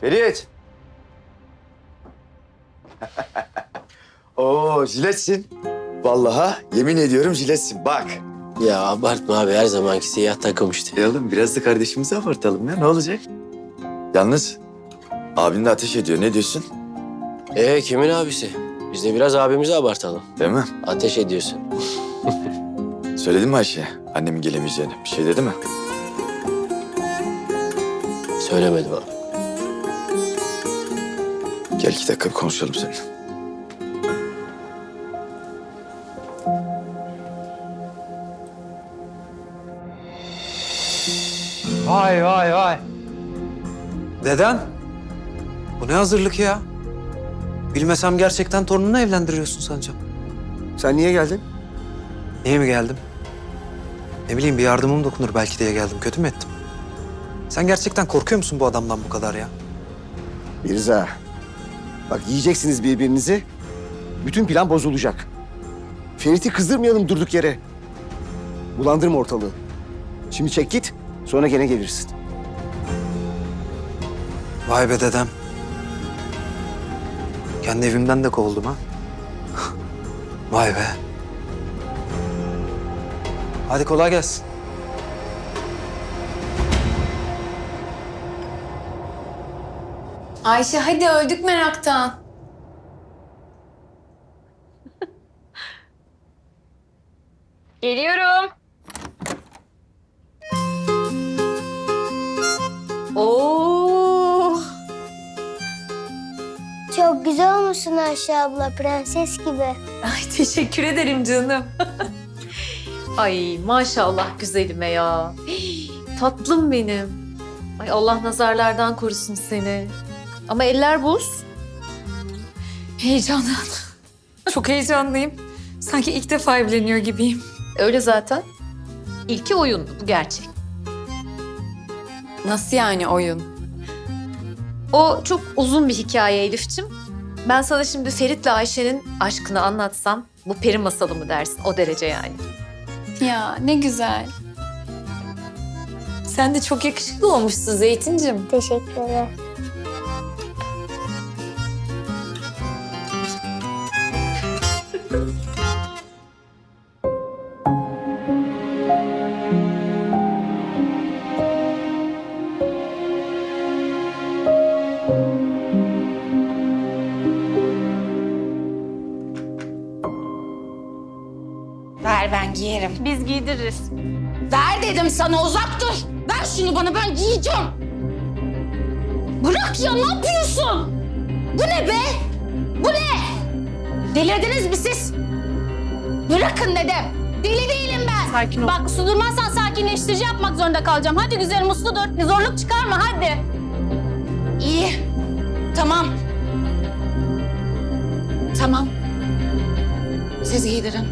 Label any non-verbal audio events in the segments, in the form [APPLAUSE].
Ferit. Oo jiletsin. Vallahi yemin ediyorum jiletsin. Bak. Ya abartma abi her zamanki siyah takım işte. E oğlum biraz da kardeşimizi abartalım ya. Ne olacak? Yalnız abin de ateş ediyor. Ne diyorsun? Ee kimin abisi? Biz de biraz abimizi abartalım. Değil mi? Ateş ediyorsun. [LAUGHS] Söyledin mi Ayşe? Annemin gelemeyeceğini. Bir şey dedi mi? Söylemedim abi. Gel iki dakika bir konuşalım seninle. Vay vay vay. Deden? Bu ne hazırlık ya? Bilmesem gerçekten torununu evlendiriyorsun sanacağım. Sen niye geldin? Niye mi geldim? Ne bileyim bir yardımım dokunur belki diye geldim. Kötü mü ettim? Sen gerçekten korkuyor musun bu adamdan bu kadar ya? Mirza. Bak yiyeceksiniz birbirinizi. Bütün plan bozulacak. Ferit'i kızdırmayalım durduk yere. Bulandırma ortalığı. Şimdi çek git, sonra gene gelirsin. Vay be dedem. Kendi evimden de kovuldum ha. [LAUGHS] Vay be. Hadi kolay gelsin. Ayşe hadi öldük meraktan. [LAUGHS] Geliyorum. Oo. Çok güzel olmuşsun Ayşe abla, prenses gibi. Ay teşekkür ederim canım. [LAUGHS] Ay maşallah güzelime ya. [GASPS] Tatlım benim. Ay Allah nazarlardan korusun seni. Ama eller buz. Heyecandan. Çok heyecanlıyım. Sanki ilk defa evleniyor gibiyim. Öyle zaten. İlki oyundu, bu gerçek. Nasıl yani oyun? O çok uzun bir hikaye Elif'ciğim. Ben sana şimdi Ferit'le Ayşe'nin aşkını anlatsam bu peri masalı mı dersin? O derece yani. Ya ne güzel. Sen de çok yakışıklı olmuşsun Zeytincim. Teşekkürler. Ver ben giyerim. Biz giydiririz. Ver dedim sana uzak dur. Ver şunu bana ben giyeceğim. Bırak ya ne yapıyorsun? Bu ne be? Bu ne? Delirdiniz mi siz? Bırakın dedim. Deli değilim ben. Sakin ol. Bak uslu durmazsan sakinleştirici yapmak zorunda kalacağım. Hadi güzelim uslu dur. Zorluk çıkarma hadi. İyi. Tamam. Tamam. Siz giydirin.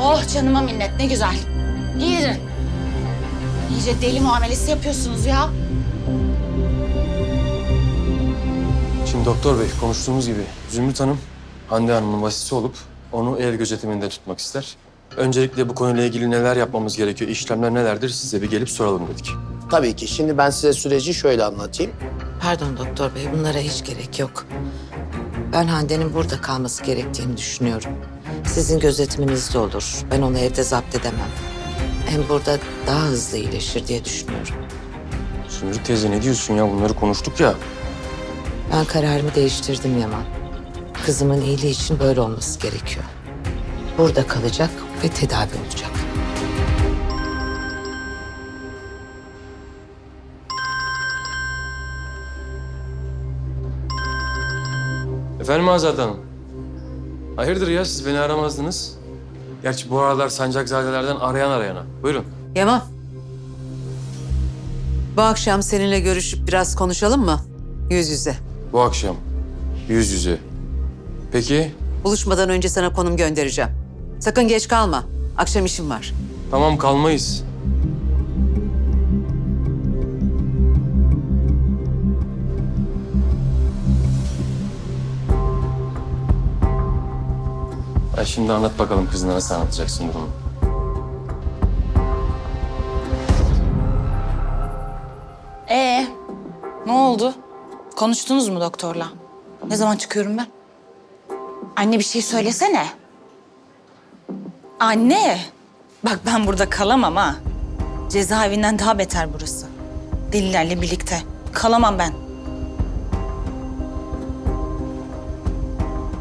Oh canıma minnet ne güzel. Giydirin. İyice deli muamelesi yapıyorsunuz ya. Şimdi doktor bey konuştuğumuz gibi Zümrüt Hanım Hande Hanım'ın vasisi olup onu ev gözetiminde tutmak ister. Öncelikle bu konuyla ilgili neler yapmamız gerekiyor, işlemler nelerdir size bir gelip soralım dedik. Tabii ki. Şimdi ben size süreci şöyle anlatayım. Pardon doktor bey, bunlara hiç gerek yok. Ben Hande'nin burada kalması gerektiğini düşünüyorum. Sizin gözetiminizde olur. Ben onu evde zapt edemem. Hem burada daha hızlı iyileşir diye düşünüyorum. Zümrüt teyze ne diyorsun ya? Bunları konuştuk ya. Ben kararımı değiştirdim Yaman. Kızımın iyiliği için böyle olması gerekiyor. Burada kalacak ve tedavi olacak. Efendim Azat Hanım? Hayırdır ya siz beni aramazdınız? Gerçi bu aralar sancakzadelerden arayan arayana. Buyurun. Yaman. Bu akşam seninle görüşüp biraz konuşalım mı? Yüz yüze. Bu akşam yüz yüze. Peki Buluşmadan önce sana konum göndereceğim. Sakın geç kalma. Akşam işim var. tamam kalmayız. Ay şimdi anlat bakalım kızına nasıl anlatacaksın durumu. Ee, ne oldu? Konuştunuz mu doktorla? Ne zaman çıkıyorum ben? Anne bir şey söylesene. Anne! Bak ben burada kalamam ha. Cezaevinden daha beter burası. Delilerle birlikte. Kalamam ben.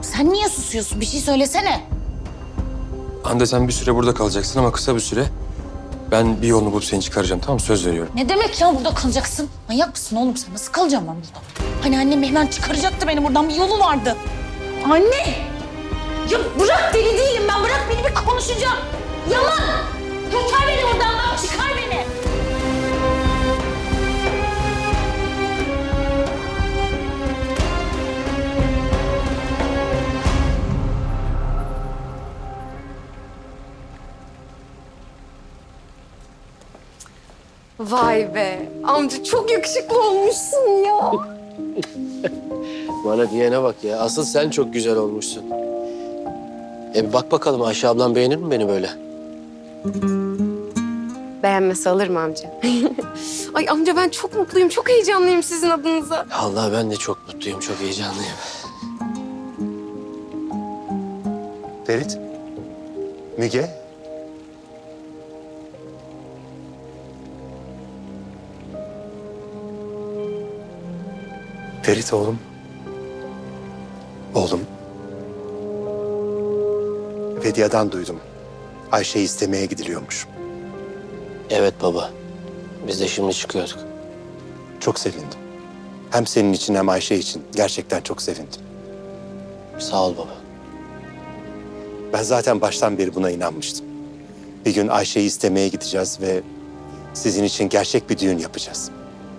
Sen niye susuyorsun? Bir şey söylesene. Hande sen bir süre burada kalacaksın ama kısa bir süre. Ben bir yolunu bulup seni çıkaracağım tamam mı? Söz veriyorum. Ne demek ya burada kalacaksın? Manyak mısın oğlum sen? Nasıl kalacağım ben burada? Hani annem hemen çıkaracaktı beni buradan. Bir yolu vardı. Anne! Ya bırak deli değilim ben. Bırak beni bir konuşacağım. Yalan! Götür beni buradan. Çıkar beni. Vay be. Amca çok yakışıklı olmuşsun ya. Bana diyene bak ya. Asıl sen çok güzel olmuşsun. E bir bak bakalım Ayşe ablam beğenir mi beni böyle? Beğenmesi alır mı amca? [LAUGHS] Ay amca ben çok mutluyum, çok heyecanlıyım sizin adınıza. Allah ben de çok mutluyum, çok heyecanlıyım. Ferit. Müge. Ferit oğlum. Oğlum. Vedia'dan duydum. Ayşe'yi istemeye gidiliyormuş. Evet baba. Biz de şimdi çıkıyorduk. Çok sevindim. Hem senin için hem Ayşe için gerçekten çok sevindim. Sağ ol baba. Ben zaten baştan beri buna inanmıştım. Bir gün Ayşe'yi istemeye gideceğiz ve sizin için gerçek bir düğün yapacağız.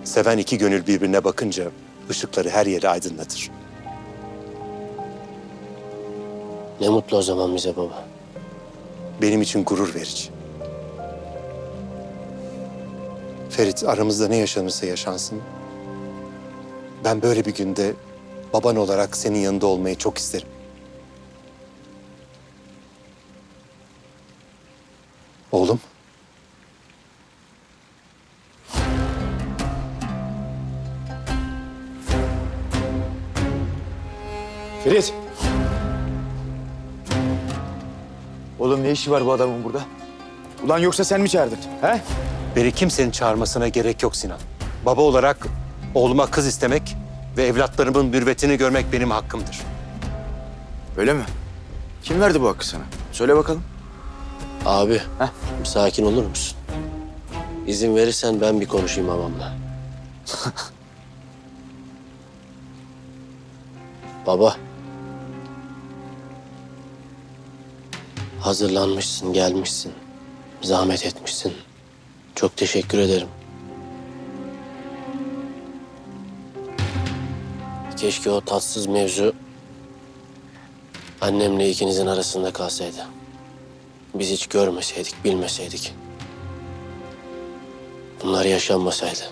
Seven iki gönül birbirine bakınca ışıkları her yeri aydınlatır. Ne mutlu o zaman bize baba. Benim için gurur verici. Ferit aramızda ne yaşanırsa yaşansın. Ben böyle bir günde baban olarak senin yanında olmayı çok isterim. Oğlum. Ferit. Oğlum ne işi var bu adamın burada? Ulan yoksa sen mi çağırdın? He? Beni kimsenin çağırmasına gerek yok Sinan. Baba olarak oğluma kız istemek ve evlatlarımın mürvetini görmek benim hakkımdır. Öyle mi? Kim verdi bu hakkı sana? Söyle bakalım. Abi, Heh. sakin olur musun? İzin verirsen ben bir konuşayım babamla. [LAUGHS] Baba. Hazırlanmışsın, gelmişsin. Zahmet etmişsin. Çok teşekkür ederim. Keşke o tatsız mevzu annemle ikinizin arasında kalsaydı. Biz hiç görmeseydik, bilmeseydik. Bunlar yaşanmasaydı.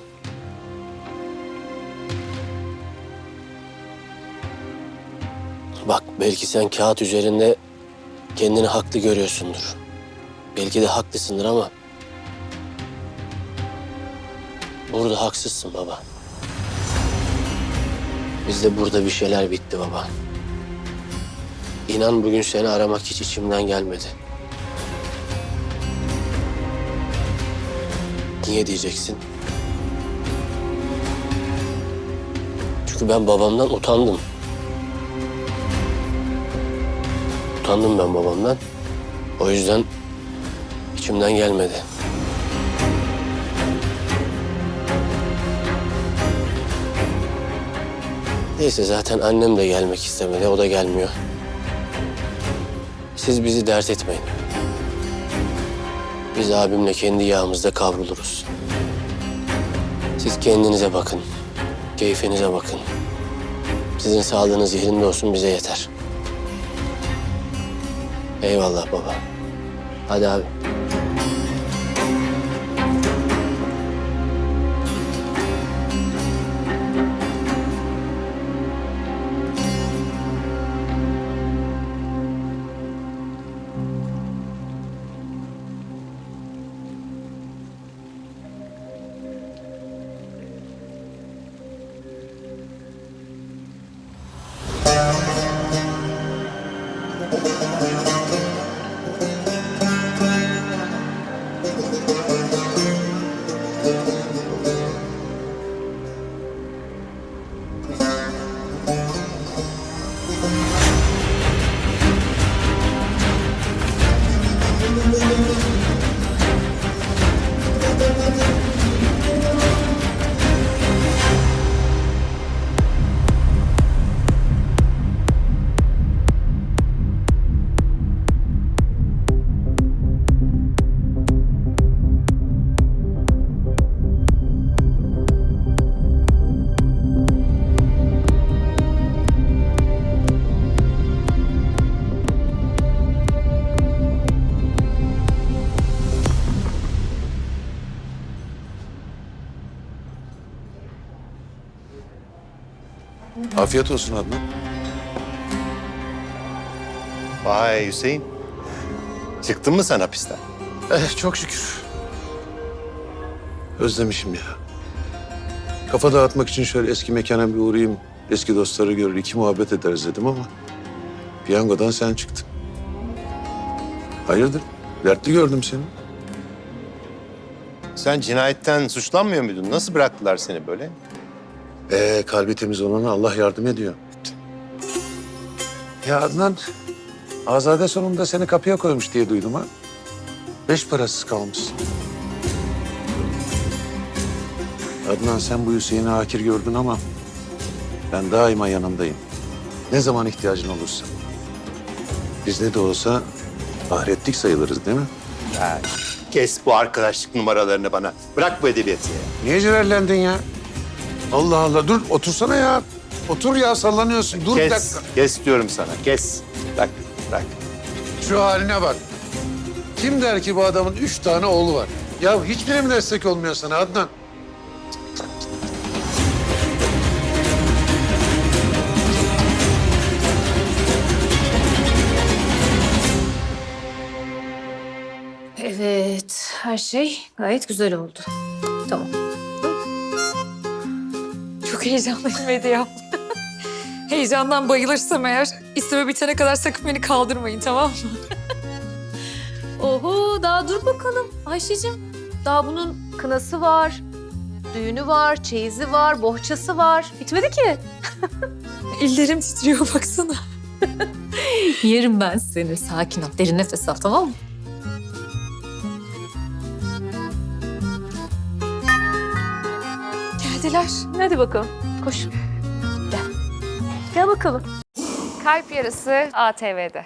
Bak belki sen kağıt üzerinde kendini haklı görüyorsundur. Belki de haklısındır ama burada haksızsın baba. Bizde burada bir şeyler bitti baba. İnan bugün seni aramak hiç içimden gelmedi. Niye diyeceksin? Çünkü ben babamdan utandım. Utandım ben babamdan. O yüzden içimden gelmedi. Neyse zaten annem de gelmek istemedi. O da gelmiyor. Siz bizi dert etmeyin. Biz abimle kendi yağımızda kavruluruz. Siz kendinize bakın. Keyfinize bakın. Sizin sağlığınız yerinde olsun bize yeter. Eyvallah baba. Hadi abi. Afiyet olsun Adnan. Vay Hüseyin. Çıktın mı sen hapisten? Eh çok şükür. Özlemişim ya. Kafa dağıtmak için şöyle eski mekana bir uğrayayım. Eski dostları görür, iki muhabbet ederiz dedim ama... ...piyangodan sen çıktın. Hayırdır? Dertli gördüm seni. Sen cinayetten suçlanmıyor muydun? Nasıl bıraktılar seni böyle? Ee, kalbi temiz olana Allah yardım ediyor. Ya Adnan, Azade sonunda seni kapıya koymuş diye duydum ha. Beş parasız kalmışsın. Adnan sen bu Hüseyin'i hakir gördün ama ben daima yanındayım. Ne zaman ihtiyacın olursa. Biz ne de olsa ahiretlik sayılırız değil mi? Ha, kes bu arkadaşlık numaralarını bana. Bırak bu edebiyatı ya. Niye celallendin ya? Allah Allah dur otursana ya. Otur ya sallanıyorsun. Dur bir kes, dakika. kes diyorum sana. Kes. Bırak, bırak. Şu haline bak. Kim der ki bu adamın üç tane oğlu var? Ya hiçbiri mi destek olmuyor sana Adnan? Evet, her şey gayet güzel oldu. Tamam. Çok heyecanlıyım Medya. Heyecandan bayılırsam eğer isteme bitene kadar sakın beni kaldırmayın tamam mı? Oho, daha dur bakalım Ayşe'cim. Daha bunun kınası var, düğünü var, çeyizi var, bohçası var. Bitmedi ki. [LAUGHS] Ellerim titriyor baksana. Yerim ben seni. Sakin ol, derin nefes al tamam mı? Geldiler. Hadi bakalım, koş. Gel. Gel bakalım. Kalp Yarısı ATV'de.